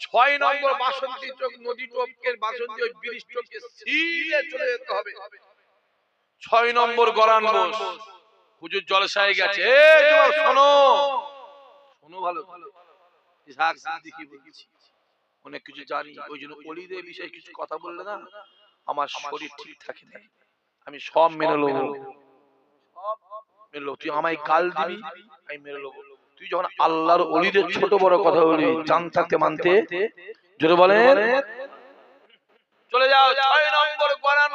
ছয় নম্বর বাসন্তী চোখ নদী টপকের বাসন্তী ওই ব্রিজ টপকে সিধে চলে যেতে হবে। ছয় নম্বর গরান বোস। হুজুর জলসায় গেছে। শোনো। শোনো। ভালো ইসহাক সিদ্দিকী বলছি অনেক কিছু জানি ওই জন্য অলিদের বিষয়ে কিছু কথা বললে না আমার শরীর ঠিক থাকে না আমি সব মেনে নেব। মেনে। তুই আমায় গাল দিবি আমি মেনে নেব। তুই যখন আল্লাহর অলিদের ছোট বড় কথা বলবি জান থাকতে মানতে জোরে বলেন। চলে যাও ছয় নম্বর গরান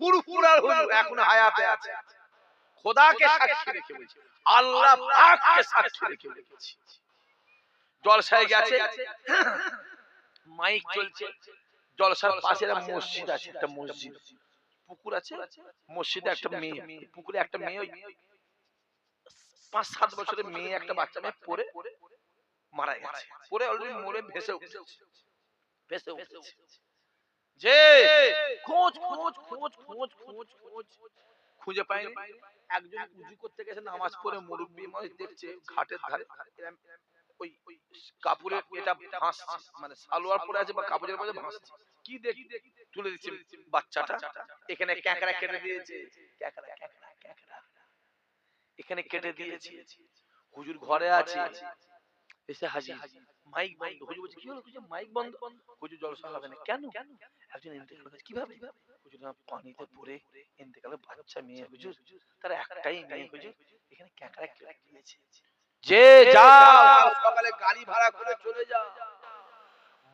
ফুরফুরার হুজুর এখন হায়াতে আছে। খোদাকে সাক্ষী রেখে বলছি আল্লাহ পাককে সাক্ষী রেখে বলছি। জলসায় গেছে মাইক চলছে। জলসার পাশে একটা মসজিদ আছে একটা মসজিদ। পুকুর আছে? মসজিদে একটা মেয়ে। পুকুরে একটা মেয়ে পাঁচ সাত বছরের মেয়ে একটা বাচ্চা মেয়ে পড়ে মারা গেছে। পড়ে অলরেডি মরে ভেসে উঠেছে। ভেসে উঠেছে। যে খোঁজ খোঁজ খোঁজ খোঁজ খোঁজ খোঁজ খুঁজে পাইনি। একজন উজু করতে গেছে নামাজ পড়ে মুরব্বী মানুষ দেখছে ঘাটের ধারে ওই কাপড়ের এটা ভাসছে মানে সালোয়ার পরে আছে বা কাপড়ের মধ্যে ভাসছে কি দেখি? তুলে দিচ্ছে বাচ্চাটা। এখানে ক্যাকড়া কেটে দিয়েছে। ক্যাকড়া। ক্যাকড়া। এখানে কেটে দিয়েছি। হুজুর ঘরে আছে। এসে হাজির। মাইক বন্ধ। হুজুর বলছে কি হলো? হুজুর মাইক বন্ধ? হুজুর জলসা হবে না। কেন? একজন ইন্তেকাল করেছে কীভাবে? হুজুর না পানিতে পড়ে ইন্তেকালের বাচ্চা মেয়ে হুজুর। তার একটাই মেয়ে হুজুর। এখানে ক্যাকড়া কেটে দিয়েছে। যে যাও সকালে গাড়ি ভাড়া করে চলে যাও।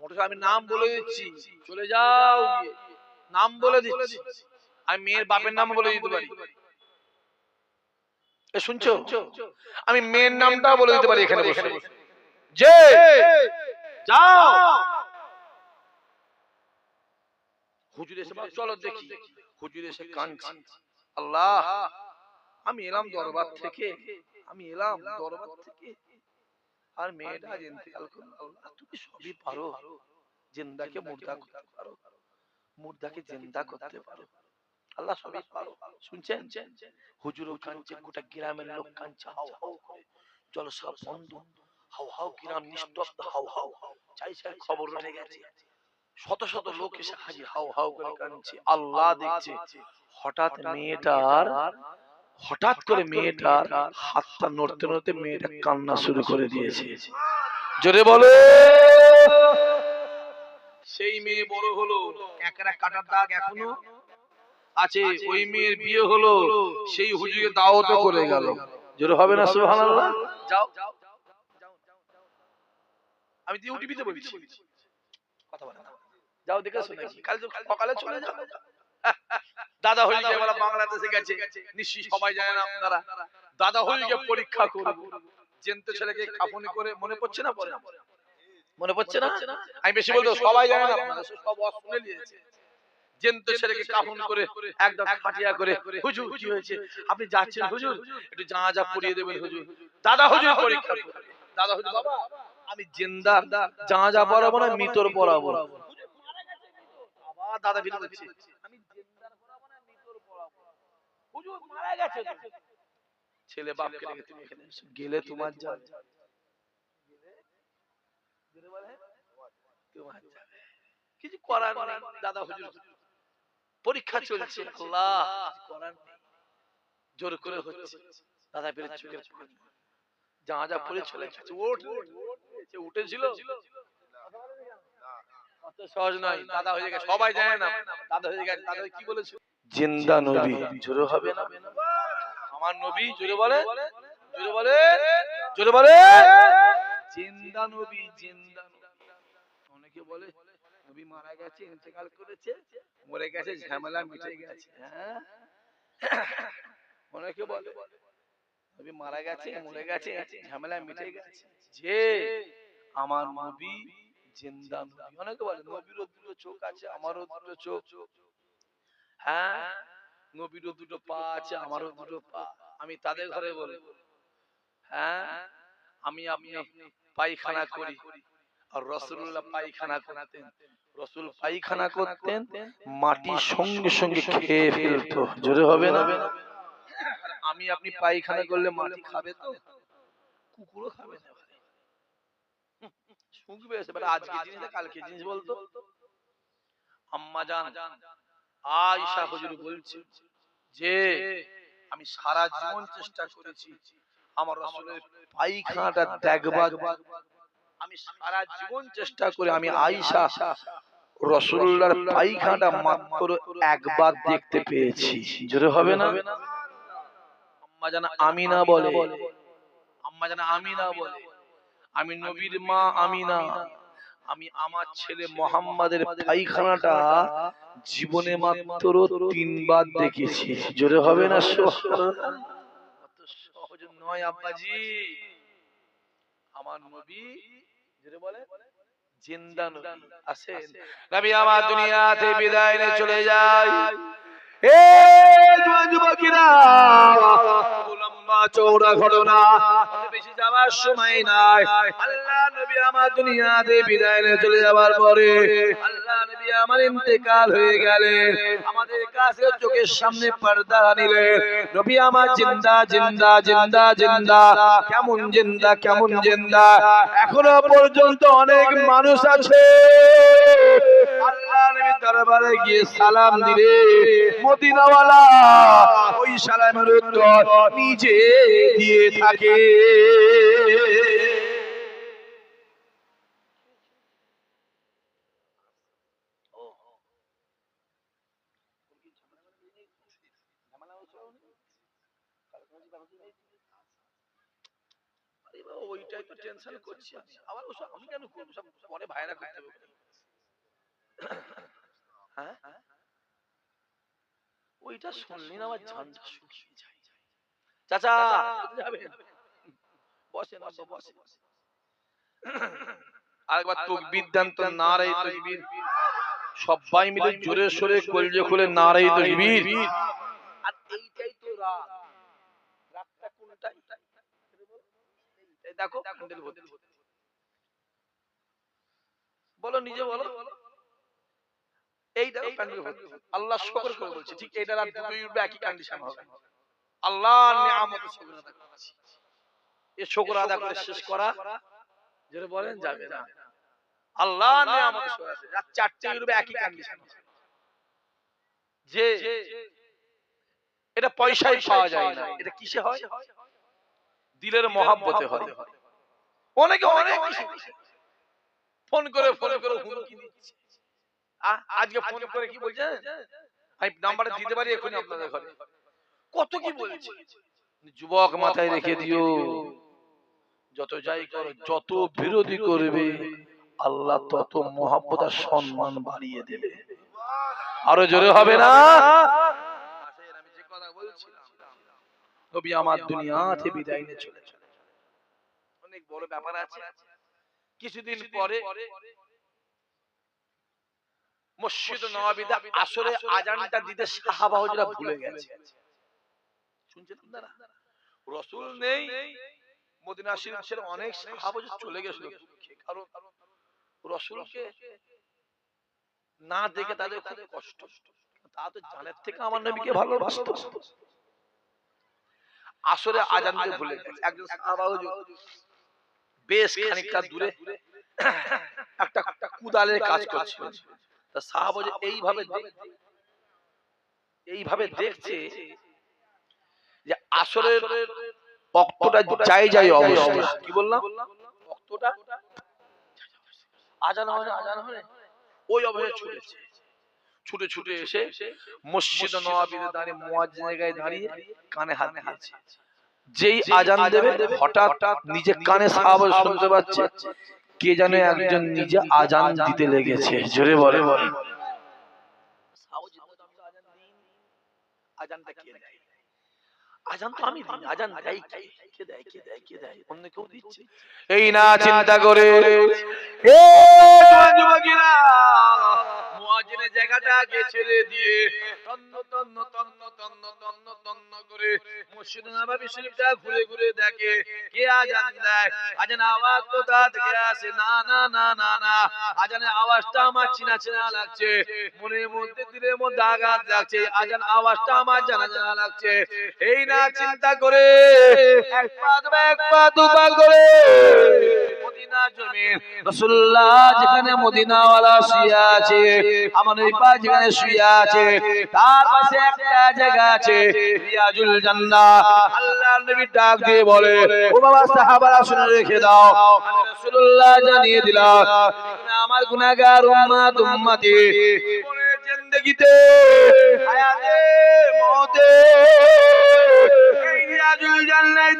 মোটর আমি নাম বলে দিচ্ছি। চলে যাও নাম বলে দিচ্ছি। আমি মেয়ের বাপের নাম বলে দিতে পারি। এ শুনছো? আমি মেয়ের নামটা বলে দিতে পারি এখানে বসে। যে যাও! হুজুর এসে চলো দেখি। হুজুর এসে কাঁদছে। আল্লাহ! আমি এলাম দরবার থেকে। আমি এলাম দরবার থেকে। আর মেয়েটা আজ ইন্তেকাল করল আল্লাহ তুমি সবই পারো। জিন্দাকে মুর্দা করতে পারো। মুর্দাকে জিন্দা করতে পারো। আল্লাহ সবই পারো শুনছেন? কাঁদছে গোটা গ্রামের লোক কাঁদছে হাও হাও করে জলসা বন্ধ। হাও হাও গ্রাম নিস্তব্ধ। হাও হাও চাই চাই খবর উঠে গেছে। শত শত লোক এসে হাজির। হাও হাও করে কাঁদছে। আল্লাহ দেখছে। হঠাৎ মেয়েটার হঠাৎ করে মেয়েটার হাতটা নড়তে নড়তে মেয়েটা কান্না শুরু করে দিয়েছে। জোরে বলে। সেই মেয়ে বড় হলো। একরা কাটার দাগ এখনও। আছে ওই মেয়ের বিয়ে হলো সেই হুজুরে দাওয়াত করে গেল। জোরে হবে না সুবহানাল্লাহ? যাও। আমি ইউটিভিতে বলছি। কথা বলে যাও দেখে শুনে কাল সকালে চলে যাও। দাদা হইকে আমরা বাংলাদেশে গেছে। নিশ্চয়ই সবাই জানে না আপনারা। দাদা হইকে পরীক্ষা করব জেনতে ছেলেকে কাফনি করে মনে পড়ছে না পরে? মনে পড়ছে না? আমি বেশি বলতো সবাই জানে না আপনারা সব শুনে নিয়েছে। জেনতে ছেলেকে কাফন করে একদম খাটিয়া করে হুজুর কি হয়েছে? আপনি যাচ্ছেন হুজুর? একটু জানা যা পরিয়ে দেবেন হুজুর। দাদা হুজুর পরীক্ষা দাদা হুজুর বাবা। আমি জিন্দা জানা যা পড়াবো না মিতর পড়াবো। বাবা দাদা বিরোধ হচ্ছে। আমি জিন্দার পড়াবো না মৃতর পড়াবো। হুজুর মারা গেছে ছেলে বাপকে রেখে তুমি এখানে গেলে তোমার যা তোমার যাবে। কিছু করার দাদা হুজুর পরীক্ষা চলছে আল্লাহ। করার নেই। জোর করে হচ্ছে। দাদা বেরো চোখের পানি। যা যা পরে চলে ওঠ উঠেছিল? সহজ নয় দাদা হয়ে গেছে সবাই জানে না দাদা হয়ে গেছে দাদা কি বলেছে? জিন্দা নবী জোরে হবে না। আমার নবী জোরে বলে? জোরে বলে? জোরে বলে? জিন্দা নবী জিন্দা অনেকে বলে নবী মারা গেছে, ইন্তেকাল করেছে, মরে গেছে, ঝামেলা মিটে গেছে হ্যাঁ? অনেকে বলে নবী মারা গেছে, মরে গেছে, ঝামেলা মিটে গেছে। যে আমার নবী জিন্দা নবী, অনেকে বলে দুটো চোখ আছে, আমারও দুটো চোখ। হ্যাঁ? দুটো পা আছে, আমারও দুটো পা। আমি তাদের ঘরে বলি হ্যাঁ? আমি আপনি পায়খানা করি। আর রসুল্লাহ পায়খানা করতেন। রসুল পায়খানা করতেন মাটি সঙ্গে সঙ্গে খেয়ে ফেলতো। জোরে হবে না? আমি আপনি পায়খানা করলে মাটি খাবে তো? কুকুরও খাবে না শুকবে এবারে আজকে জিনিস কালকে জিনিস বলতো? আম্মা জান আয়েশা হুজুর বলছে যে আমি সারা জীবন চেষ্টা করেছি। আমার রাসূলের পায়খানাটা দেখবার আমি সারা জীবন চেষ্টা করে আমি আয়েশা রসুল্লাহর পায়খানাটা মাত্র একবার দেখতে পেয়েছি। জোরে হবে না? আম্মা জানা আমিনা বলে। আম্মা জানা আমিনা বলে। আমি নবীর মা আমিনা। আমি আমার ছেলে মোহাম্মদের পায়খানাটা জীবনে মাত্র তিনবার দেখেছি। জোরে হবে না? সহজ নয় আব্বাজি। আমার নবী যেটা বলে? জিন্দা নবী। আসেন। নবী আমার দুনিয়াতে বিদায় নিয়ে চলে যায় চোখের সামনে পর্দা নিলেন নবী আমার জিন্দা জিন্দা জিন্দা জিন্দা। কেমন জিন্দা কেমন জিন্দা। এখনও পর্যন্ত অনেক মানুষ আছে। দরবারে গিয়ে সালাম দিলে মদিনাওয়ালা ওই সালামের উত্তর নিজে দিয়ে থাকে। ওইটাই তো টেনশন করছি আবার ওসব আমি কেন করব? সব পরে ভাইরা করতে হবে। হ্যাঁ? ওইটা শুনলি না আমার ঝঞ্ঝা শুকিয়ে যায়। চাচা! যাবেন। আব্বা, বসেন আরেকবার তকবীর দেন তো নারাই তকবীর। সবাই মিলে জোরে সোরে কলজে খুলে নারাই তকবীর। আর এইটাই তো রাগ রাগটা কোনটাই? দেখো বলো নিজে বলো। এইটা প্যান্ডেল ভর্তি। আল্লাহ শুকর করে বলছি ঠিক এইটার আর দুটোই উঠবে একই কন্ডিশন হবে। আল্লাহর নিয়ামত শুকর আদা করছি। এই শুকর আদা করে শেষ করা যেটা বলেন যাবে না। আল্লাহ নিয়ামত শুকর আদা চারটে উঠবে একই কন্ডিশন যে এটা পয়সায় পাওয়া যায় না। এটা কিসে হয়? দিলের মহাব্বতে হয়। অনেকে অনেক ফোন করে ফোন করে হুমকি দিচ্ছে। আজকে ফোন করে কি বলছে আমি নাম্বারটা দিতে পারি এখনই আপনাদের ঘরে? কত কি বলছে যুবক মাথায় রেখে দিও। যত যাই করো যত বিরোধী করবে আল্লাহ তত মহাব্বত আর সম্মান বাড়িয়ে দেবে। আরও জোরে হবে না? আসেন, আমি যে কথা নবী আমার দুনিয়াতে বিদায় নিয়ে চলে চলে অনেক বড় ব্যাপার আছে। কিছুদিন পরে মসজিদ আসরে আজানটা দিতে সাহাবা হুজুরা ভুলে গেছে। শুনছেন আপনারা রসুল নেই মদিনা শরীফ ছেড়ে অনেক সাহাবা চলে গেছিল কারণ রসুলকে না দেখে তাদের খুব কষ্ট। তা তো জানের থেকে আমার নবীকে ভালোবাসতো। আসরে আজান দিয়ে ভুলে গেছে। একজন সাহাবা হুজুর। বেশ খানিকটা দূরে একটা কুদালের কাজ করছিল। তা এইভাবে এইভাবে দেখছে যে আসরের অক্তটা যাই যাই অবস্থা কি বললাম? অক্তটা আজান হয় আজান হয় ওই অবস্থায় ছুটেছে। ছুটে ছুটে এসে মসজিদ নওয়াবিতে দাঁড়িয়ে মুয়াজ্জিনের গায়ে দাঁড়িয়ে কানে হাত দিয়েছে। যেই আজান দেবে হঠাৎ নিজে কানে সাহাবা শুনতে পাচ্ছে। কে জানে একজন নিজে আজান দিতে লেগেছে। জোরে বলে। বলে। আজানটা কে দেয়? আজান তো আমি দিই আজান দেয় কে? কে দেয় কে দেয় কে দেয়? অন্য কেউ দিচ্ছে। এই না চিন্তা করে। এ যুবকেরা! মুয়াজ্জিনের জায়গাটাকে ছেড়ে দিয়ে তন্ন তন্ন তন্ন তন্ন তন্ন তন্ন করে মসজিদ নববী শরীফটা ঘুরে ঘুরে দেখে। কে আজান দেয়? আজান আওয়াজ কোথা থেকে আসে? না না না না না। আজানের আওয়াজটা আমার চিনা চিনা লাগছে। মনের মধ্যে, দিলের মধ্যে আঘাত লাগছে। আজান আওয়াজটা আমার জানা জানা লাগছে। এই না চিন্তা করে, এক পা এক পা দুপা করে। আমার বলে ও বাবা সাহাবারা শুনে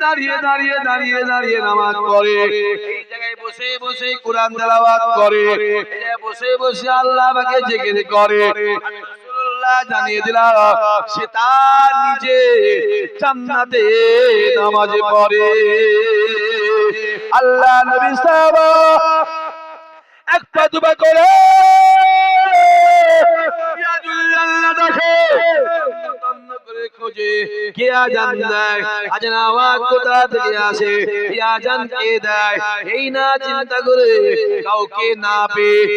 দাঁড়িয়ে দাঁড়িয়ে দাঁড়িয়ে দাঁড়িয়ে নামাজ পড়ে। বসে বসে কোরআন তেলাওয়াত করে। বসে বসে আল্লাহ করে। জানিয়ে দিলাম, সে তার নিজে নামাজে পড়ে। আল্লাহ নবী এক পা দুবা করে করে খোঁজে কে আজান দেয় আজান আওয়াজ কোথা থেকে আসে কে আজান কে দেয় এই না চিন্তা করে কাউকে না পেয়ে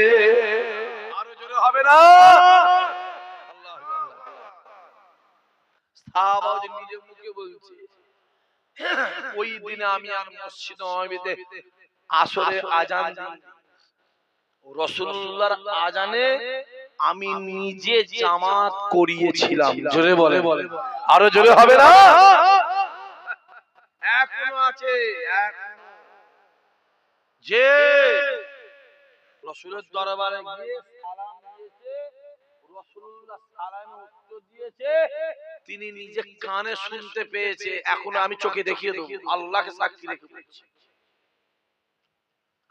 আরও জোরে হবে না? সাহাবাও যে নিজের মুখে বলছে ওই দিনে আমি আর মসজিদ আসরে আজান রসুল্লাহর আজানে আমি নিজে জামাত করিয়েছিলাম। জোরে বলে বলে আরও জোরে হবে না? এখনও আছে যে রসুলের দরবারে গিয়ে সালাম দিয়েছে তিনি নিজে কানে শুনতে পেয়েছে, এখনও আমি চোখে দেখিয়ে দেবো, আল্লাহকে সাক্ষী রেখে বলছি।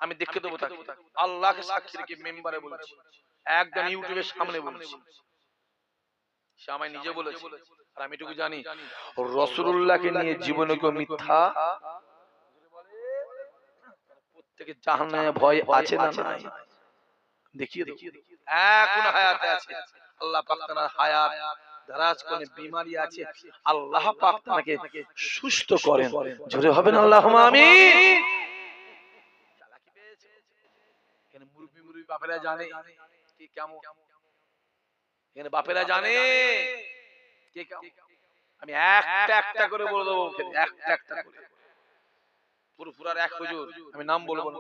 আমি দেখে দেবো তাকে, আল্লাহকে সাক্ষী রেখে মেম্বারে একদম ইউটিউবের সামনে বলছি। সে আমায় নিজে বলেছে, আর আমি এটুকু জানি রসুল্লাহকে নিয়ে জীবনে কেউ মিথ্যা প্রত্যেকে জাহান্নামে ভয় আছে না নাই? দেখিয়ে দেখিয়ে হায়াতে আছে। আল্লাহ পাক তার হায়াত দারাজ কোনে বিমারি আছে। আল্লাহ পাক তাকে সুস্থ করেন। জোরে হবে না? আল্লাহুম্মা আমিন। এখানে মুরব্বি মুরব্বি বাপেরা জানে কি কেমন। এখানে বাপেরা জানে কে কেমন। আমি একটা একটা করে বলে দেবো। একটা একটা করে। পুরপুরার এক হুজুর। আমি নাম বলব না,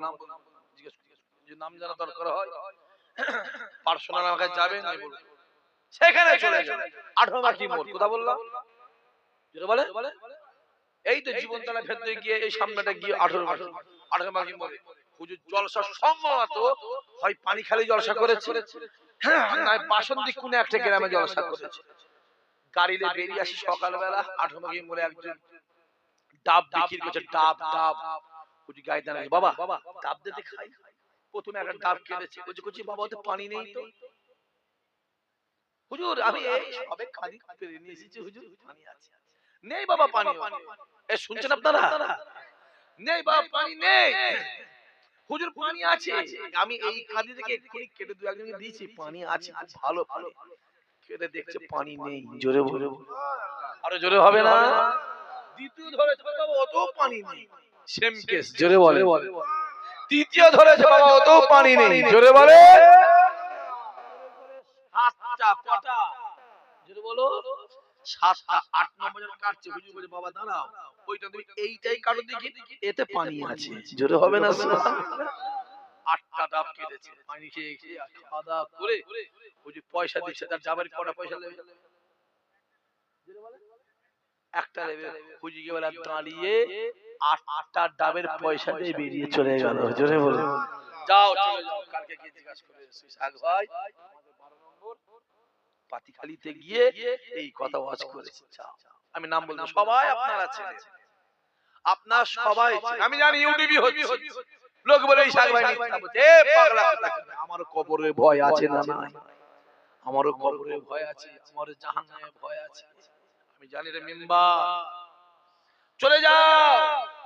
নাম জানা দরকার হয় পার্সোনাল যাবেন আমি বলব। সেখানে চলে যাবে আঠারো কথা বললাম বলে? এই তো জীবনতলা ভেতরে গিয়ে এই সামনেটা গিয়ে আঠারো আঠারো মার্কি মোড়ে। হুজুর জলসা সম্ভবত হয় পানি খালি জলসা করেছে। হ্যাঁ নয় বাসন্তী কোন একটা গ্রামে জলসা করেছে। গাড়িতে বেরিয়ে আসি সকালবেলা আঠারো মার্কি মোড়ে একজন ডাব বিক্রি করছে ডাব ডাব হুজুর গায়ে দাঁড়ায় বাবা ডাব দিতে খাই প্রথমে একটা ডাব কেটেছে। বলছে কুচি বাবা ওতে পানি নেই তো। হুজুর আমি এই সবে খালি পেরে নিয়ে এসেছি হুজুর। পানি আছে। নেই বাবা পানি এ শুনছেন আপনারা? নেই বাবা পানি নেই। হুজুর পানি আছে। আমি এই খাদি থেকে এক্ষুনি কেটে দু একজনকে দিয়েছি। পানি আছে খুব ভালো কেটে দেখছে পানি নেই। জোরে বলে আরও জোরে হবে না? দ্বিতীয় ধরেছে বাবা অত পানি নেই। সেম কেস জোরে বলে তৃতীয় ধরেছে বাবা অত পানি নেই। জোরে বলে সাতটা কটা? জোরে বলো। সাতটা আট নম্বর জন কাটছে হুজুর বলে বাবা দাঁড়াও। ওইটা তুমি এইটাই কাটো দেখি এতে পানি আছে। জোরে হবে না? আটটা ডাব কেটেছে। পানি খেয়ে খাওয়া দাওয়া করে হুজুর পয়সা দিচ্ছে তার যাবার কটা পয়সা বলে? একটা নেবে হুজুর এবার দাঁড়িয়ে আটটা ডাবের পয়সা দিয়ে বেরিয়ে চলে গেল। জোরে বলে যাও চলে যাও। কালকে গিয়ে জিজ্ঞাসা করে শাক ভাই। পাতিখালিতে গিয়ে এই কথা ওয়াজ করেছে। যাও। আমি নাম বলব সবাই আপনারা ছেলে আপনার সবাই। আমি জানি ইউটিউবই হচ্ছে। লোক বলে এই শাক ভাই এ পাগলা কোথাকার। আমারও কবরের ভয় আছে না নাই। আমারও কবরে ভয় আছে। আমারও জাহান্নামের ভয় আছে। আমি জানি রে মিম্বা। চলে যাও।